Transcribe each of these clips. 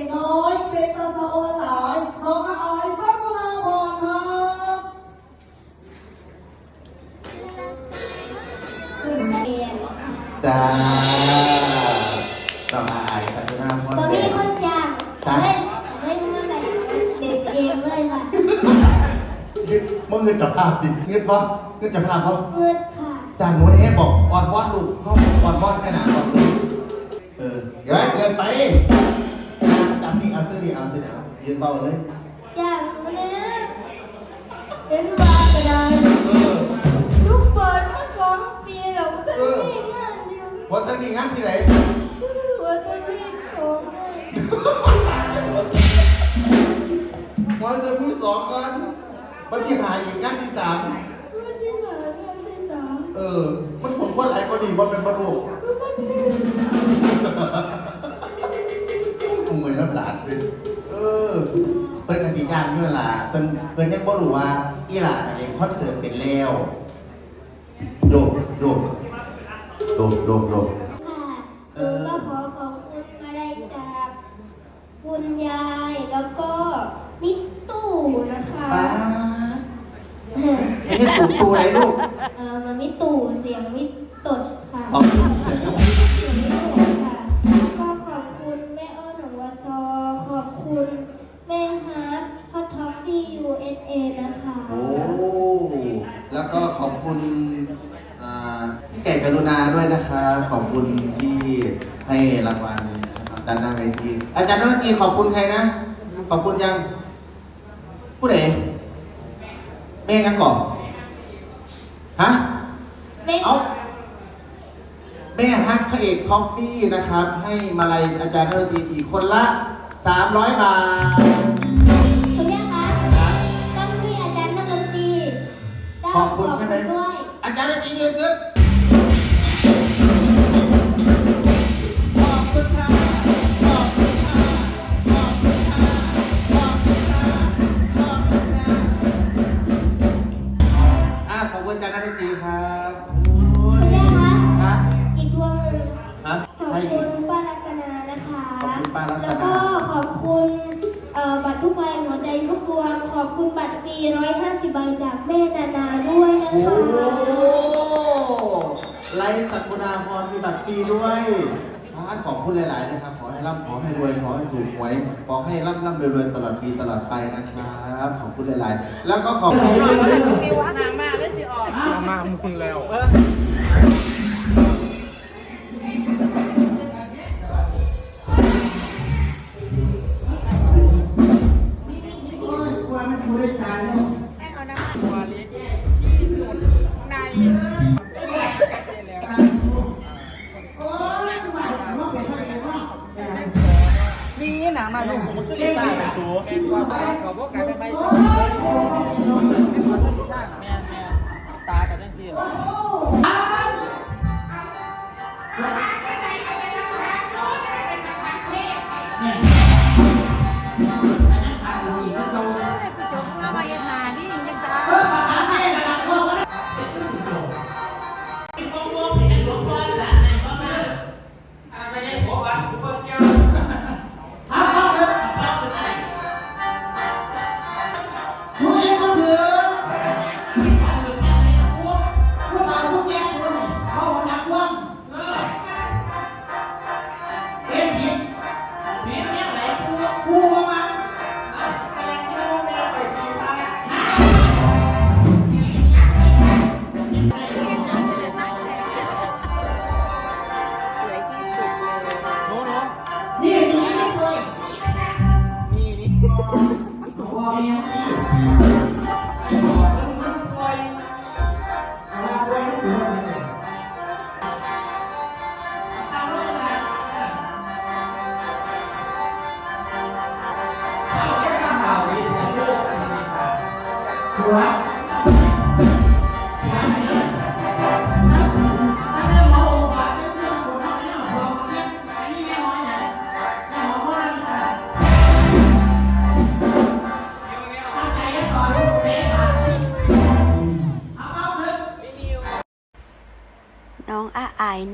งน้อยเป็นตาโอนหลายน้องอายสักุลาบอนครับเรียนจ้าต่อมาอายสักุลาบอนตอนนี้คนจางจ้าเล่นเล่นเมื่อไรเด็กเองเลยค่ะเมื่อเงินจับภาพจริงเงินปะเงินจับภาพเขาเงินค่ะจางโมเน่บอกออนวอนลูกเขาออนวอนขนาดออนลูกเออเดี๋ยวเกินไปำนี่เอาซื้อนี่เอาซื้อนี่เอายืนเบาเลยจ้างหนูนะเห็นว่ากระดานเออลูกเปิดมาสองปีแล้วก็มีงานอยู่วันตั้งนี้งานที่ไหนว่าจะมีสองวันจะมีสองกันวันที่หายอีกงานที่สามว่าที่หายงานที่สามเออ มันสมควรอะไรก็ดีว่าเป็นบรรลุมัน พิ่นเพิ่นยังบ่รู้ว่าอีหลานน่ะเล่นคอนเสิร์ตเป็นแล้วโยกโยกโยกโยกโยกค่ะหนูก็ขอขอบคุณมาได้จากคุณยายแล้วก็มิตตู้นะคะ ป้าดนี่ตู่ตู่ไหนลูก แล้วก็ขอบคุณอ่าพี่ไก่กรุณาด้วยนะครับขอบคุณที่ให้รางวัลนะครับด้านหน้าเวทีอาจารย์ดนตรีขอบคุณใครนะ ขอบคุณยังผู้ใดแม่กันก่อนฮะแม่เอาแม่ฮักพระเอกทอฟฟี่นะครับ ให้มาลัยอาจารย์ดนตรีอีกคนละ 300 บาท ขอบคุณใช่ไหมด้วยอาจารย์ดนตรียืนขึ้นขอบคุณค่ะขอบคุณค่ะขอบคุณค่ะขอบคุณค่ะขอบคุณค่ะอะขอบคุณอาจารย์ดนตรีครับโอ้ยคุณแม่คะฮะอีกพวงหนึ่งฮะขอบให้อีคุก ณป้ารัตนานะคะ ขอบคุณป้ารัตนา แล้วก็ขอบคุณเอ่อบัตรทุกใบหัวใจทุกดวง ขอบคุณบัตรฟรี150ใบจากแม่นานา ไลฟ์สักกุณาพรมีบัตรฟรีด้วยอ่าขอบคุณหลาย ๆ นะครับ ขอให้ร่ำขอให้รวยขอให้ถูกหวยขอให้ร่ำร่ำรวยๆตลอดปีตลอดไปนะครับขอบคุณหลาย ๆ แล้วก็ขอบคุณมามึงแล้ว ลูกผมก็เลยตายไปสูขอบคุณกันไปแม่แม่ตากับยังซี่เรา Oh,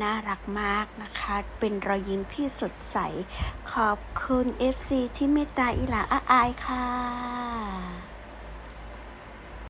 น่ารักมากนะคะ เป็นรอยยิ้มที่สดใส ขอบคุณ FC ที่เมตตาอิหลาอาอายค่ะ